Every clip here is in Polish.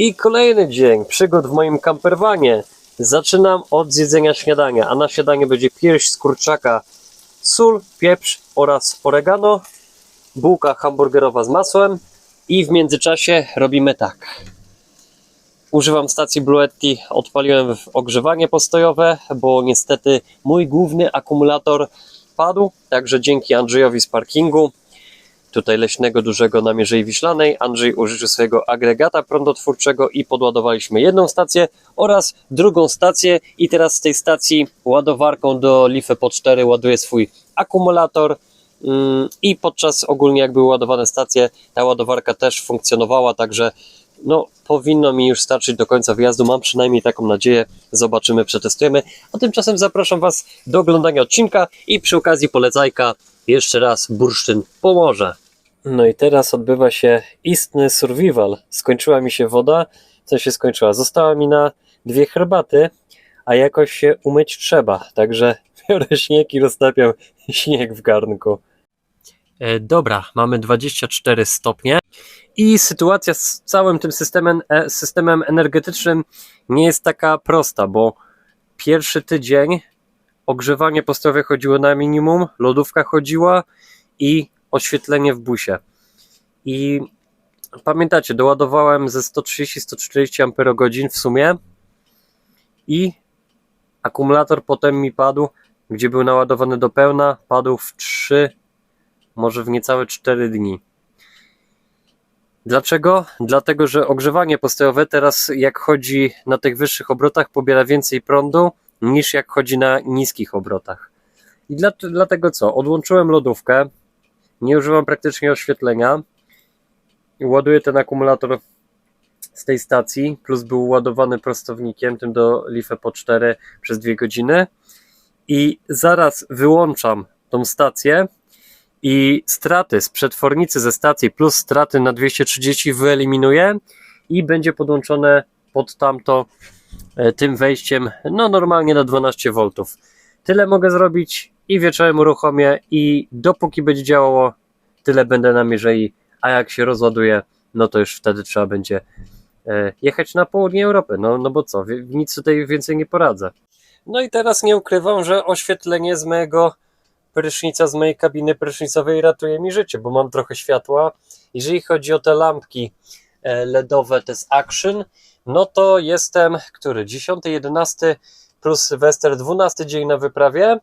I kolejny dzień przygód w moim camperwanie. Zaczynam od zjedzenia śniadania, a na śniadanie będzie pierś z kurczaka, sól, pieprz oraz oregano, bułka hamburgerowa z masłem i w międzyczasie robimy tak. Używam stacji Bluetti, odpaliłem ogrzewanie postojowe, bo niestety mój główny akumulator padł, także dzięki Andrzejowi z parkingu tutaj leśnego dużego na Mierzei Wiślanej. Andrzej użyczył swojego agregata prądotwórczego i podładowaliśmy jedną stację oraz drugą stację. I teraz z tej stacji ładowarką do Lify po 4 ładuję swój akumulator. Mm, i podczas ogólnie jak były ładowane stacje ta ładowarka też funkcjonowała, także no powinno mi już starczyć do końca wyjazdu, mam przynajmniej taką nadzieję, zobaczymy, przetestujemy, a tymczasem zapraszam Was do oglądania odcinka i przy okazji polecajka jeszcze raz bursztyn pomoże. No i teraz odbywa się istny survival. Skończyła mi się woda, co się skończyła? Została mi na dwie herbaty, a jakoś się umyć trzeba, także biorę śnieg i roztapiam śnieg w garnku. E, dobra, mamy 24 stopnie i sytuacja z całym tym systemem, e, systemem energetycznym nie jest taka prosta, bo pierwszy tydzień ogrzewanie postojowe chodziło na minimum, lodówka chodziła i oświetlenie w busie. I pamiętacie, doładowałem ze 130-140 Ah w sumie i akumulator potem mi padł, gdzie był naładowany do pełna, padł w 3, może w niecałe 4 dni. Dlaczego? Dlatego, że ogrzewanie postojowe teraz jak chodzi na tych wyższych obrotach pobiera więcej prądu niż jak chodzi na niskich obrotach. I dla, dlatego co? Odłączyłem lodówkę, nie używam praktycznie oświetlenia, ładuję ten akumulator z tej stacji, plus był ładowany prostownikiem, tym do Life po 4 przez 2 godziny i zaraz wyłączam tą stację i straty z przetwornicy ze stacji plus straty na 230 wyeliminuję i będzie podłączone pod tamto tym wejściem, no normalnie na 12 V. Tyle mogę zrobić i wieczorem uruchomię i dopóki będzie działało, tyle będę na mierzei, a jak się rozładuje, no to już wtedy trzeba będzie e, jechać na południe Europy, no, no bo co, nic tutaj więcej nie poradzę. No i teraz nie ukrywam, że oświetlenie z mojego prysznica, z mojej kabiny prysznicowej ratuje mi życie, bo mam trochę światła. Jeżeli chodzi o te lampki e, LEDowe, to jest Action, no to jestem, który, 10, 11 plus Sylwester, 12 dzień na wyprawie,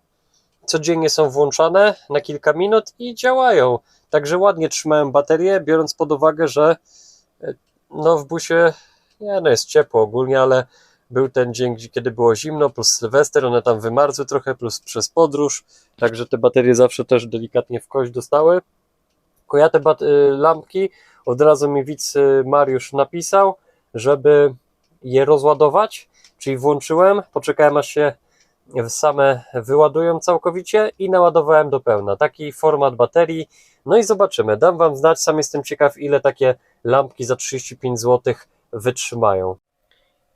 codziennie są włączane na kilka minut i działają. Także ładnie trzymają baterię, biorąc pod uwagę, że e, no w busie nie, no jest ciepło ogólnie, ale był ten dzień, kiedy było zimno, plus Sylwester, one tam wymarzły trochę, plus przez podróż, także te baterie zawsze też delikatnie w kość dostały. Tylko ja te y, lampki, od razu mi widz y, Mariusz napisał, żeby je rozładować, czyli włączyłem, poczekałem aż się same wyładują całkowicie i naładowałem do pełna. Taki format baterii. No i zobaczymy. Dam Wam znać, sam jestem ciekaw, ile takie lampki za 35 zł wytrzymają.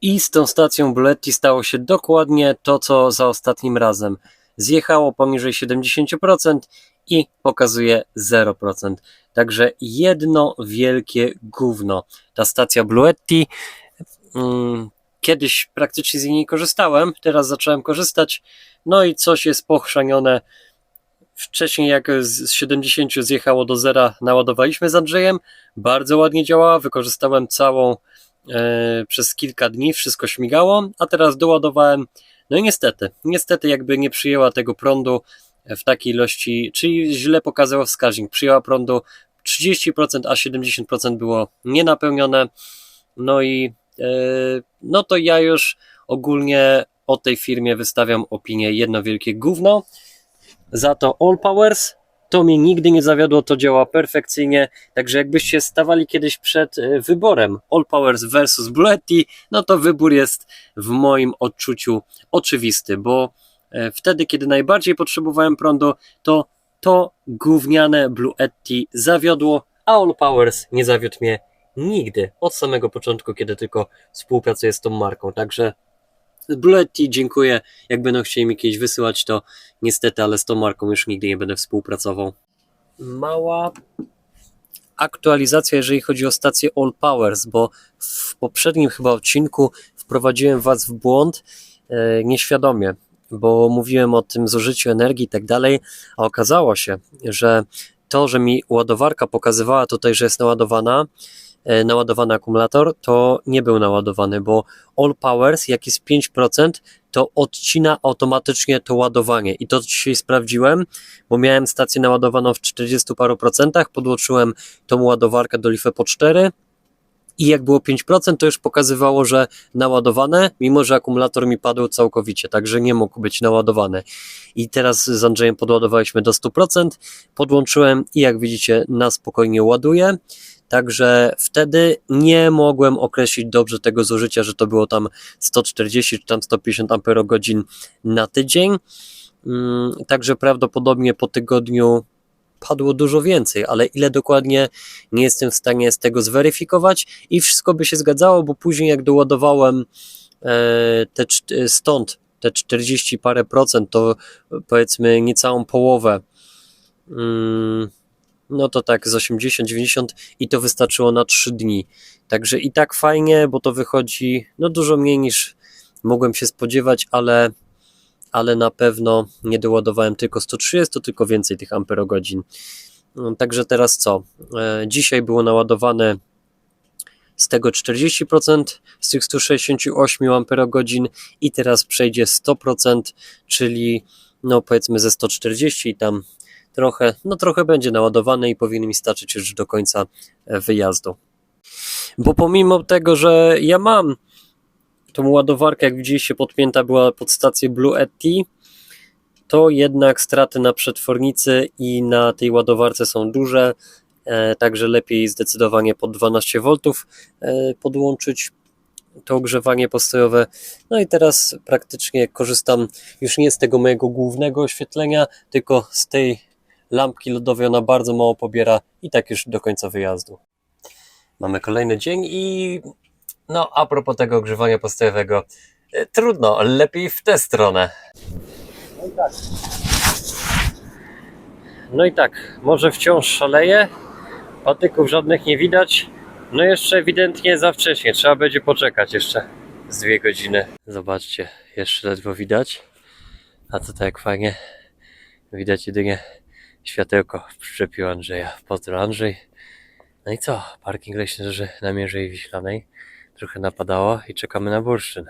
I z tą stacją Buletti stało się dokładnie to, co za ostatnim razem. Zjechało poniżej 70% i pokazuje 0%. Także jedno wielkie gówno. Ta stacja Bluetti. Mm, kiedyś praktycznie z niej nie korzystałem, teraz zacząłem korzystać. No i coś jest pochrzanione. Wcześniej, jak z 70 zjechało do zera, naładowaliśmy z Andrzejem. Bardzo ładnie działała. Wykorzystałem całą e, przez kilka dni, wszystko śmigało, a teraz doładowałem. No i niestety, niestety, jakby nie przyjęła tego prądu w takiej ilości, czyli źle pokazało wskaźnik. Przyjęła prądu 30%, a 70% było nienapełnione. No i e, no to ja już ogólnie o tej firmie wystawiam opinię jedno wielkie gówno. Za to All Powers to mnie nigdy nie zawiodło, to działa perfekcyjnie. Także jakbyście stawali kiedyś przed e, wyborem All Powers versus Bluetti, no to wybór jest w moim odczuciu oczywisty, bo wtedy, kiedy najbardziej potrzebowałem prądu, to to gówniane Bluetti zawiodło, a All Powers nie zawiódł mnie nigdy, od samego początku, kiedy tylko współpracuję z tą marką. Także Bluetti dziękuję. Jak będą chcieli mi kiedyś wysyłać, to niestety, ale z tą marką już nigdy nie będę współpracował. Mała, aktualizacja, jeżeli chodzi o stację All Powers, bo w poprzednim chyba odcinku wprowadziłem Was w błąd e, nieświadomie, bo mówiłem o tym zużyciu energii i tak dalej, a okazało się, że to, że mi ładowarka pokazywała tutaj, że jest naładowana, e, naładowany akumulator, to nie był naładowany, bo All Powers, jak jest 5%, to odcina automatycznie to ładowanie. I to dzisiaj sprawdziłem, bo miałem stację naładowaną w 40 paru procentach, podłączyłem tą ładowarkę do Life po 4 i jak było 5%, to już pokazywało, że naładowane, mimo że akumulator mi padł całkowicie, także nie mógł być naładowany. I teraz z Andrzejem podładowaliśmy do 100%, podłączyłem i jak widzicie, na spokojnie ładuje. Także wtedy nie mogłem określić dobrze tego zużycia, że to było tam 140 czy tam 150 Ah na tydzień. Mm, Także prawdopodobnie po tygodniu padło dużo więcej, ale ile dokładnie nie jestem w stanie z tego zweryfikować i wszystko by się zgadzało, bo później jak doładowałem e, te czt- stąd te 40 parę procent, to powiedzmy niecałą połowę, mm, no to tak z 80-90 i to wystarczyło na 3 dni. Także i tak fajnie, bo to wychodzi no dużo mniej niż mogłem się spodziewać, ale ale na pewno nie doładowałem tylko 130, tylko więcej tych amperogodzin. No, Także teraz co? E, Dzisiaj było naładowane z tego 40% z tych 168 amperogodzin i teraz przejdzie 100%, czyli no powiedzmy ze 140 i tam trochę, no trochę będzie naładowane i powinien mi starczyć już do końca e, wyjazdu. Bo pomimo tego, że ja mam tą ładowarkę, jak widzieliście, podpięta była pod stację Blue Yeti, to jednak straty na przetwornicy i na tej ładowarce są duże, e, także lepiej zdecydowanie pod 12 V e, podłączyć to ogrzewanie postojowe. No i teraz praktycznie korzystam już nie z tego mojego głównego oświetlenia, tylko z tej lampki lodowej, ona bardzo mało pobiera i tak już do końca wyjazdu. Mamy kolejny dzień i no, a propos tego ogrzewania postojowego, e, trudno, lepiej w tę stronę. No i tak. No i tak, może wciąż szaleje, patyków żadnych nie widać. No jeszcze ewidentnie za wcześnie, trzeba będzie poczekać jeszcze z dwie godziny. Zobaczcie, jeszcze ledwo widać. A to tak fajnie, widać jedynie światełko w przyczepiu Andrzeja. Pozdro Andrzej. No i co, parking leśny na Mierzei Wiślanej trochę napadało i czekamy na bursztyn.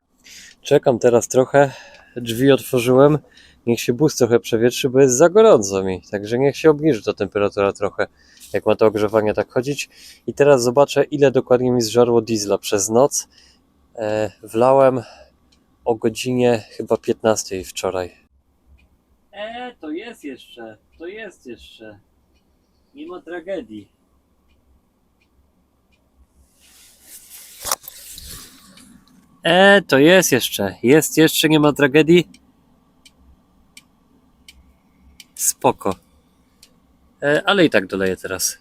Czekam teraz trochę, drzwi otworzyłem, niech się bus trochę przewietrzy, bo jest za gorąco mi, także niech się obniży ta temperatura trochę, jak ma to ogrzewanie tak chodzić. I teraz zobaczę, ile dokładnie mi zżarło diesla przez noc. E, wlałem o godzinie chyba 15 wczoraj. E, to jest jeszcze, to jest jeszcze. Ma tragedii. E, to jest jeszcze. Jest jeszcze, nie ma tragedii. Spoko. E, ale i tak doleję teraz.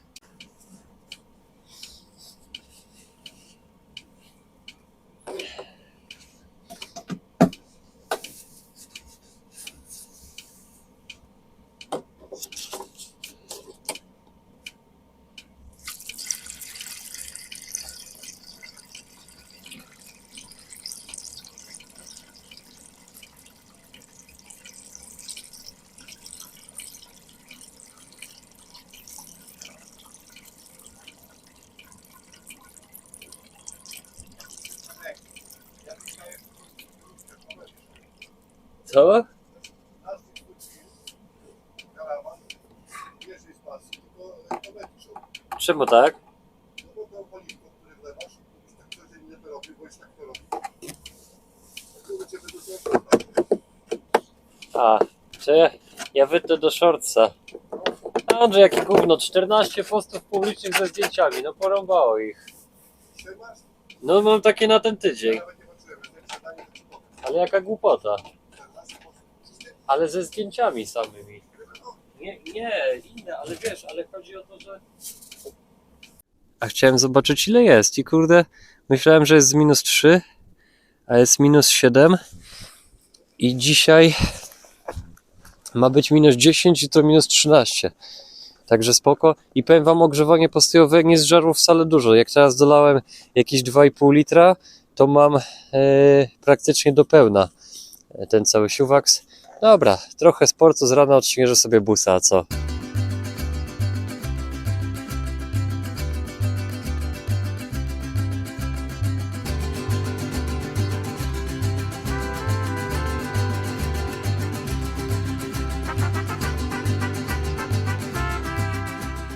Co? karawan pierwszej spacji, to, to będzie szło. Czemu tak? No bo to paliwo, które wlewasz, to tak codziennie to robi, bo jest tak to robi. To cię wyduszę, A, czy ja, ja wytnę do shortsa. Andrzej, jakie gówno, 14 postów publicznych ze zdjęciami, no porąbało ich. No mam takie na ten tydzień, ale jaka głupota. 14 postów. Ale ze zdjęciami samymi. Nie, nie, inne, ale wiesz, ale chodzi o to, że... A chciałem zobaczyć ile jest i kurde, myślałem, że jest z minus 3, a jest minus 7 i dzisiaj ma być minus 10 i to minus 13. Także spoko. I powiem wam, ogrzewanie postojowe nie zżarło wcale dużo. Jak teraz dolałem jakieś 2,5 litra, to mam e, praktycznie do pełna e, ten cały siuwaks. Dobra, trochę sportu z rana odśnieżę sobie busa, a co?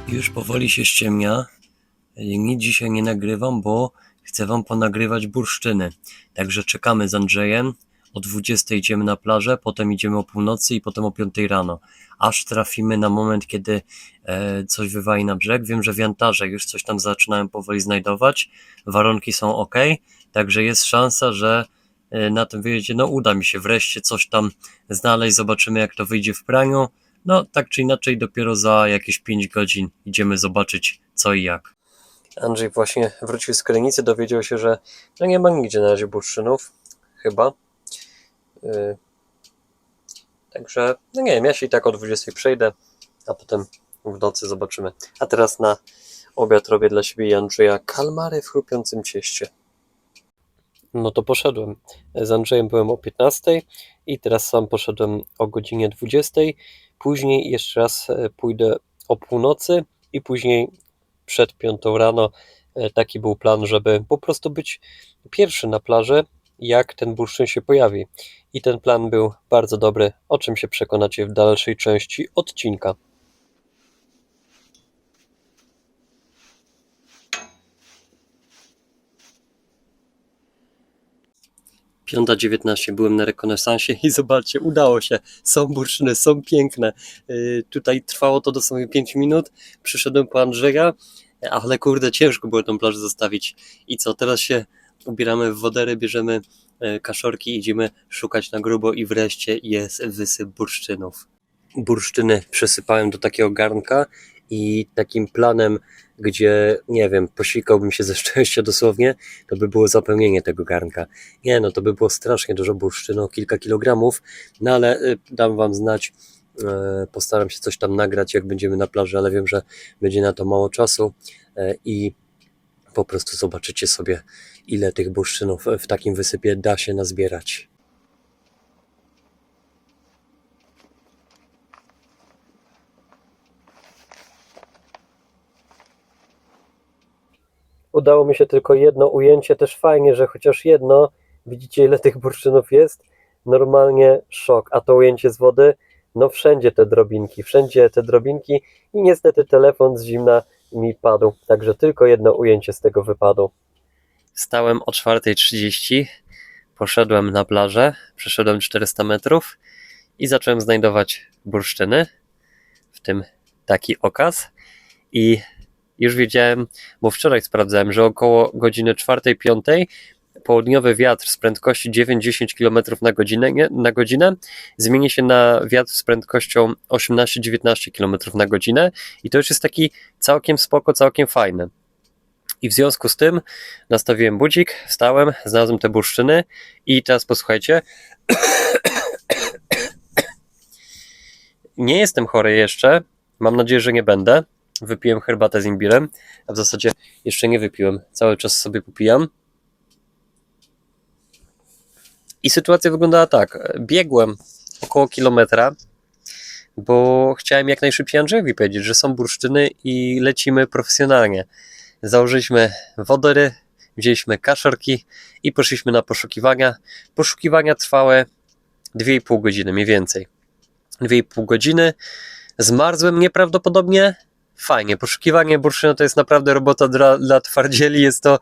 Już powoli się ściemnia. Nic dzisiaj nie nagrywam, bo chcę wam ponagrywać bursztyny. Także czekamy z Andrzejem. O 20 idziemy na plażę, potem idziemy o północy i potem o 5 rano. Aż trafimy na moment, kiedy e, coś wywali na brzeg. Wiem, że w Jantarze już coś tam zaczynałem powoli znajdować. Warunki są ok, także jest szansa, że e, na tym wyjeździe no uda mi się wreszcie coś tam znaleźć. Zobaczymy jak to wyjdzie w praniu. No, tak czy inaczej, dopiero za jakieś 5 godzin idziemy zobaczyć co i jak. Andrzej właśnie wrócił z Krynicy, dowiedział się, że no nie ma nigdzie na razie bursztynów, chyba. Yy. Także, no nie wiem, ja się i tak o 20 przejdę, a potem w nocy zobaczymy. A teraz na obiad robię dla siebie i Andrzeja kalmary w chrupiącym cieście. No to poszedłem. Z Andrzejem byłem o 15 i teraz sam poszedłem o godzinie 20. Później jeszcze raz e, pójdę o północy i później przed piątą rano. E, Taki był plan, żeby po prostu być pierwszy na plaży, jak ten bursztyn się pojawi. I ten plan był bardzo dobry, o czym się przekonacie w dalszej części odcinka. Piąta dziewiętnaście byłem na rekonesansie i zobaczcie, udało się. Są bursztyny, są piękne. Yy, tutaj trwało to dosłownie 5 minut. Przyszedłem po Andrzeja, ale kurde, ciężko było tą plażę zostawić. I co, teraz się ubieramy w wodery, bierzemy e, kaszorki, idziemy szukać na grubo i wreszcie jest wysyp bursztynów. Bursztyny przesypałem do takiego garnka i takim planem, gdzie, nie wiem, posikałbym się ze szczęścia dosłownie, to by było zapełnienie tego garnka. Nie no, to by było strasznie dużo bursztynu, kilka kilogramów, no ale y, dam wam znać, e, postaram się coś tam nagrać, jak będziemy na plaży, ale wiem, że będzie na to mało czasu e, i po prostu zobaczycie sobie, ile tych bursztynów w takim wysypie da się nazbierać. Udało mi się tylko jedno ujęcie, też fajnie, że chociaż jedno, widzicie ile tych bursztynów jest? Normalnie szok, a to ujęcie z wody, no wszędzie te drobinki, wszędzie te drobinki i niestety telefon z zimna mi padł, także tylko jedno ujęcie z tego wypadło. Stałem o 4.30, poszedłem na plażę, przeszedłem 400 metrów i zacząłem znajdować bursztyny, w tym taki okaz i już wiedziałem, bo wczoraj sprawdzałem, że około godziny 4-5 południowy wiatr z prędkości 9-10 km na godzinę, nie, na godzinę zmieni się na wiatr z prędkością 18-19 km na godzinę i to już jest taki całkiem spoko, całkiem fajny. I w związku z tym nastawiłem budzik, wstałem, znalazłem te bursztyny i teraz posłuchajcie. Nie jestem chory jeszcze, mam nadzieję, że nie będę. Wypiłem herbatę z imbirem, a w zasadzie jeszcze nie wypiłem, cały czas sobie popijam. I sytuacja wyglądała tak. Biegłem około kilometra, bo chciałem jak najszybciej Andrzejowi powiedzieć, że są bursztyny i lecimy profesjonalnie. Założyliśmy wodory, wzięliśmy kaszorki i poszliśmy na poszukiwania. Poszukiwania trwały 2,5 godziny mniej więcej. 2,5 godziny. Zmarzłem nieprawdopodobnie. Fajnie, poszukiwanie bursztynu to jest naprawdę robota dla, dla twardzieli. Jest to,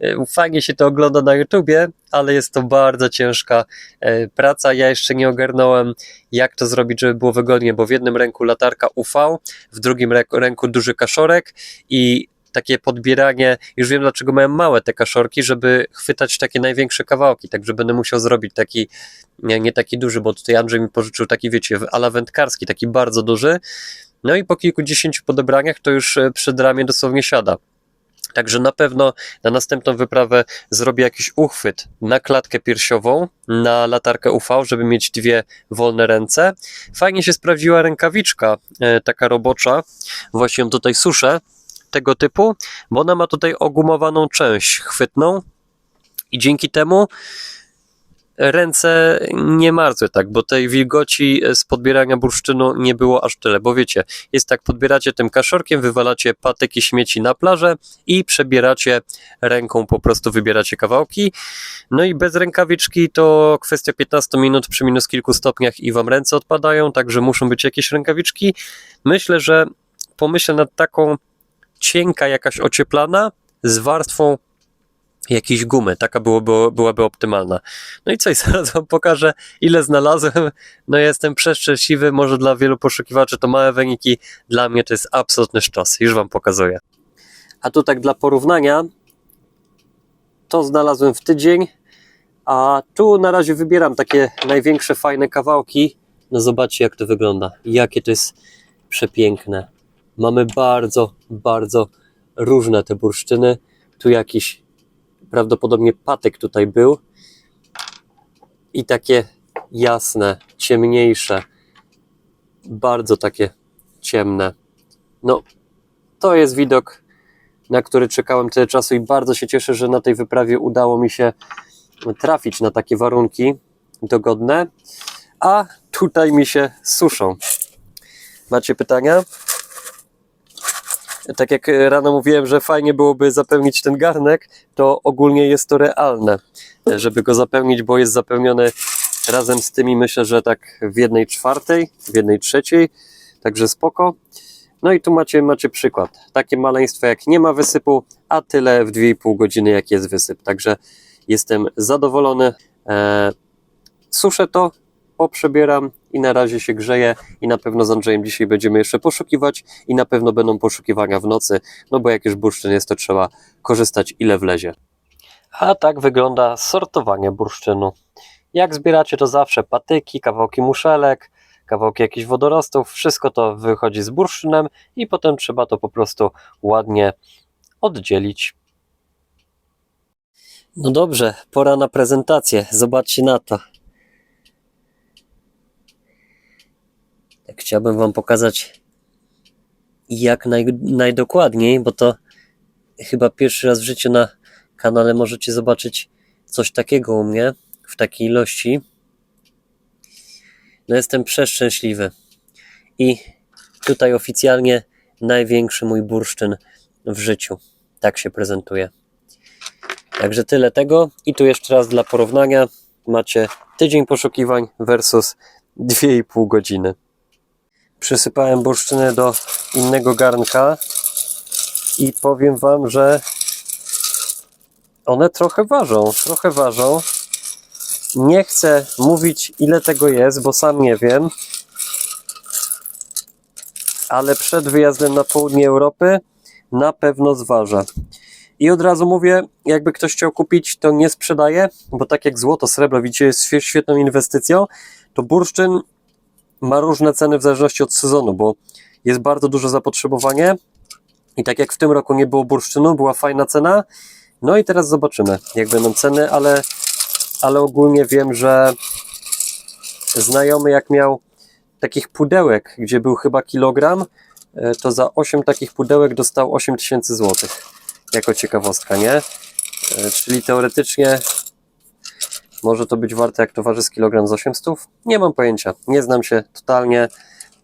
e, fajnie się to ogląda na YouTubie, ale jest to bardzo ciężka e, praca. Ja jeszcze nie ogarnąłem, jak to zrobić, żeby było wygodnie, bo w jednym ręku latarka UV, w drugim ręku duży kaszorek i takie podbieranie, już wiem dlaczego mają małe te kaszorki, żeby chwytać takie największe kawałki, także będę musiał zrobić taki, nie, nie taki duży, bo tutaj Andrzej mi pożyczył taki, wiecie, ala wędkarski, taki bardzo duży, no i po kilkudziesięciu podebraniach to już e, przed ramię dosłownie siada. Także na pewno na następną wyprawę zrobię jakiś uchwyt na klatkę piersiową, na latarkę UV, żeby mieć dwie wolne ręce. Fajnie się sprawdziła rękawiczka, e, taka robocza. Właśnie ją tutaj suszę, tego typu, bo ona ma tutaj ogumowaną część chwytną i dzięki temu ręce nie marzły tak, bo tej wilgoci z podbierania bursztynu nie było aż tyle, bo wiecie, jest tak, podbieracie tym kaszorkiem, wywalacie patyki śmieci na plażę i przebieracie ręką, po prostu wybieracie kawałki, no i bez rękawiczki to kwestia 15 minut przy minus kilku stopniach i wam ręce odpadają, także muszą być jakieś rękawiczki. Myślę, że pomyślę nad taką cienka jakaś ocieplana z warstwą jakiejś gumy, taka byłoby, byłaby optymalna. No i coś, zaraz wam pokażę, ile znalazłem. No jestem przeszczęśliwy, może dla wielu poszukiwaczy to małe wyniki, dla mnie to jest absolutny sztos, już wam pokazuję. A tu tak dla porównania, to znalazłem w tydzień, a tu na razie wybieram takie największe, fajne kawałki. No zobaczcie jak to wygląda, jakie to jest przepiękne. Mamy bardzo, bardzo różne te bursztyny. Tu jakiś prawdopodobnie patyk tutaj był i takie jasne, ciemniejsze, bardzo takie ciemne. No, to jest widok, na który czekałem tyle czasu i bardzo się cieszę, że na tej wyprawie udało mi się trafić na takie warunki dogodne, a tutaj mi się suszą. Macie pytania? Tak jak rano mówiłem, że fajnie byłoby zapełnić ten garnek, to ogólnie jest to realne, żeby go zapełnić, bo jest zapełniony razem z tymi, myślę, że tak w jednej czwartej, w jednej trzeciej, także spoko. No i tu macie, macie przykład. Takie maleństwo jak nie ma wysypu, a tyle w 2,5 godziny jak jest wysyp. Także jestem zadowolony. Eee, suszę to, poprzebieram i na razie się grzeje i na pewno z Andrzejem dzisiaj będziemy jeszcze poszukiwać i na pewno będą poszukiwania w nocy, no bo jak już bursztyn jest, to trzeba korzystać ile wlezie. A tak wygląda sortowanie bursztynu. Jak zbieracie to zawsze patyki, kawałki muszelek, kawałki jakichś wodorostów, wszystko to wychodzi z bursztynem i potem trzeba to po prostu ładnie oddzielić. No dobrze, pora na prezentację. Zobaczcie na to. Tak chciałbym Wam pokazać jak naj, najdokładniej, bo to chyba pierwszy raz w życiu na kanale możecie zobaczyć coś takiego u mnie w takiej ilości. No jestem przeszczęśliwy. I tutaj oficjalnie największy mój bursztyn w życiu. Tak się prezentuje. Także tyle tego. I tu jeszcze raz dla porównania macie tydzień poszukiwań versus 2,5 godziny. Przysypałem bursztyny do innego garnka i powiem Wam, że one trochę ważą, trochę ważą. Nie chcę mówić ile tego jest, bo sam nie wiem. Ale przed wyjazdem na południe Europy na pewno zważa. I od razu mówię, jakby ktoś chciał kupić, to nie sprzedaję, bo tak jak złoto, srebro, widzicie, jest świe- świetną inwestycją, to bursztyn ma różne ceny w zależności od sezonu, bo jest bardzo duże zapotrzebowanie i tak jak w tym roku nie było bursztynu, była fajna cena, no i teraz zobaczymy, jak będą ceny, ale, ale ogólnie wiem, że znajomy jak miał takich pudełek, gdzie był chyba kilogram, e, to za 8 takich pudełek dostał 8 tysięcy złotych, jako ciekawostka, nie? E, Czyli teoretycznie może to być warte jak towar z kilogram z 800? Nie mam pojęcia. Nie znam się totalnie,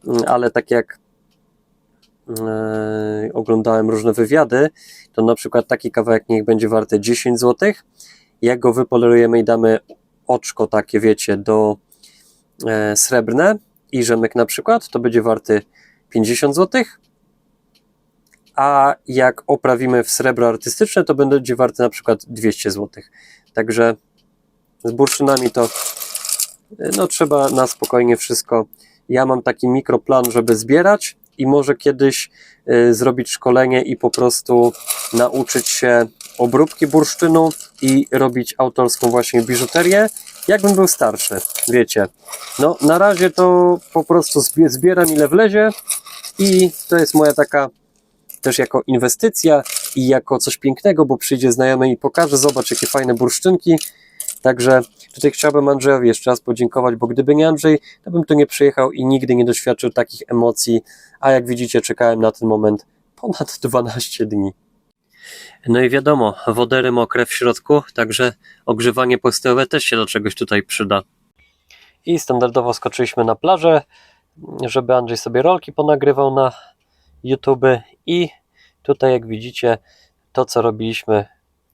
mm, ale tak jak e, oglądałem różne wywiady, to na przykład taki kawałek niech będzie warty 10 zł. Jak go wypolerujemy i damy oczko takie, wiecie, do e, srebrne i rzemek na przykład, to będzie warty 50 zł. A jak oprawimy w srebro artystyczne, to będzie warty na przykład 200 zł. Także z bursztynami to no trzeba na spokojnie wszystko. Ja mam taki mikroplan, żeby zbierać i może kiedyś y, zrobić szkolenie i po prostu nauczyć się obróbki bursztynu i robić autorską właśnie biżuterię, jakbym był starszy, wiecie. No na razie to po prostu zbie- zbieram ile wlezie i to jest moja taka też jako inwestycja i jako coś pięknego, bo przyjdzie znajomy i pokaże, zobacz jakie fajne bursztynki. Także tutaj chciałbym Andrzejowi jeszcze raz podziękować, bo gdyby nie Andrzej, to bym tu nie przyjechał i nigdy nie doświadczył takich emocji, a jak widzicie czekałem na ten moment ponad 12 dni. No i wiadomo, wodery mokre w środku, także ogrzewanie postojowe też się do czegoś tutaj przyda. I standardowo skoczyliśmy na plażę, żeby Andrzej sobie rolki ponagrywał na YouTube i tutaj jak widzicie to co robiliśmy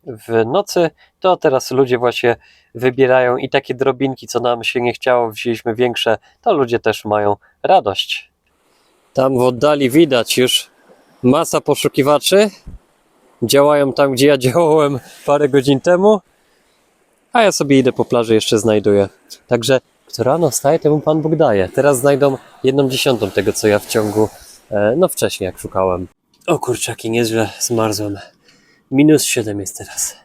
w nocy, to teraz ludzie właśnie wybierają i takie drobinki, co nam się nie chciało, wzięliśmy większe, to ludzie też mają radość. Tam w oddali widać już masa poszukiwaczy. Działają tam, gdzie ja działałem parę godzin temu, a ja sobie idę po plaży, jeszcze znajduję. Także kto rano staje, temu Pan Bóg daje. Teraz znajdą jedną dziesiątą tego, co ja w ciągu, e, no wcześniej jak szukałem. O kurczaki, niezłe zmarzłem. Minus 7 jest teraz.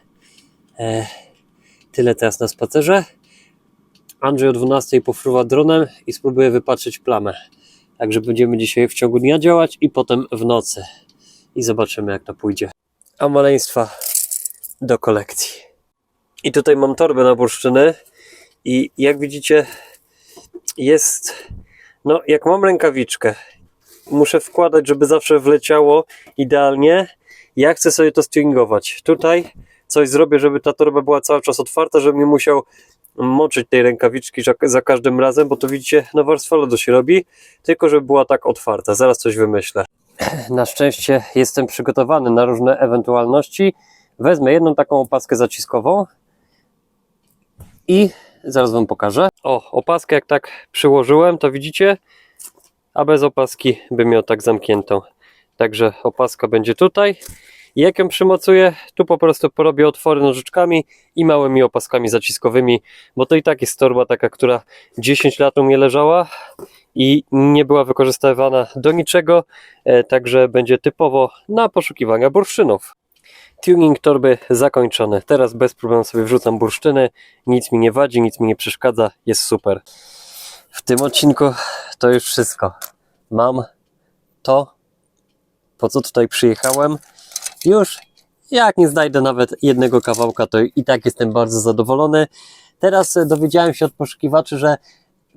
E, tyle teraz na spacerze. Andrzej o 12 pofruwa dronem i spróbuje wypatrzeć plamę. Także będziemy dzisiaj w ciągu dnia działać i potem w nocy. I zobaczymy jak to pójdzie. A maleństwa do kolekcji. I tutaj mam torbę na bursztyny i jak widzicie jest, no jak mam rękawiczkę, muszę wkładać, żeby zawsze wleciało idealnie. Ja chcę sobie to stringować. Tutaj coś zrobię, żeby ta torba była cały czas otwarta, żebym nie musiał moczyć tej rękawiczki za- każdym razem, bo to widzicie, no warstwa lodu się robi, tylko żeby była tak otwarta. Zaraz coś wymyślę. Na szczęście jestem przygotowany na różne ewentualności. Wezmę jedną taką opaskę zaciskową i zaraz Wam pokażę. O, opaskę jak tak przyłożyłem, to widzicie, a bez opaski bym miał tak zamkniętą. Także opaska będzie tutaj. I jak ją przymocuję, tu po prostu porobię otwory nożyczkami i małymi opaskami zaciskowymi, bo to i tak jest torba taka, która 10 lat u mnie leżała i nie była wykorzystywana do niczego, e, także będzie typowo na poszukiwania bursztynów. Tuning torby zakończony. Teraz bez problemu sobie wrzucam bursztyny, nic mi nie wadzi, nic mi nie przeszkadza, jest super. W tym odcinku to już wszystko. Mam to, po co tutaj przyjechałem. Już jak nie znajdę nawet jednego kawałka, to i tak jestem bardzo zadowolony. Teraz e, dowiedziałem się od poszukiwaczy, że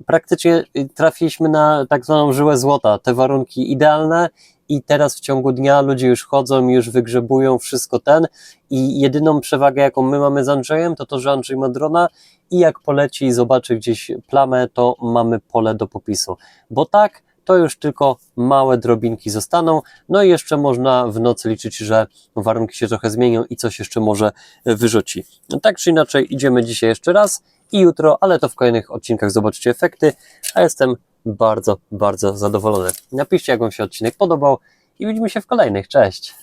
praktycznie y, trafiliśmy na tak zwaną żyłę złota, te warunki idealne i teraz w ciągu dnia ludzie już chodzą, już wygrzebują wszystko ten i jedyną przewagę jaką my mamy z Andrzejem to to, że Andrzej ma drona i jak poleci i zobaczy gdzieś plamę, to mamy pole do popisu, bo tak to już tylko małe drobinki zostaną, no i jeszcze można w nocy liczyć, że warunki się trochę zmienią i coś jeszcze może wyrzuci. No tak czy inaczej idziemy dzisiaj jeszcze raz i jutro, ale to w kolejnych odcinkach zobaczycie efekty, a jestem bardzo, bardzo zadowolony. Napiszcie, jak Wam się odcinek podobał i widzimy się w kolejnych. Cześć!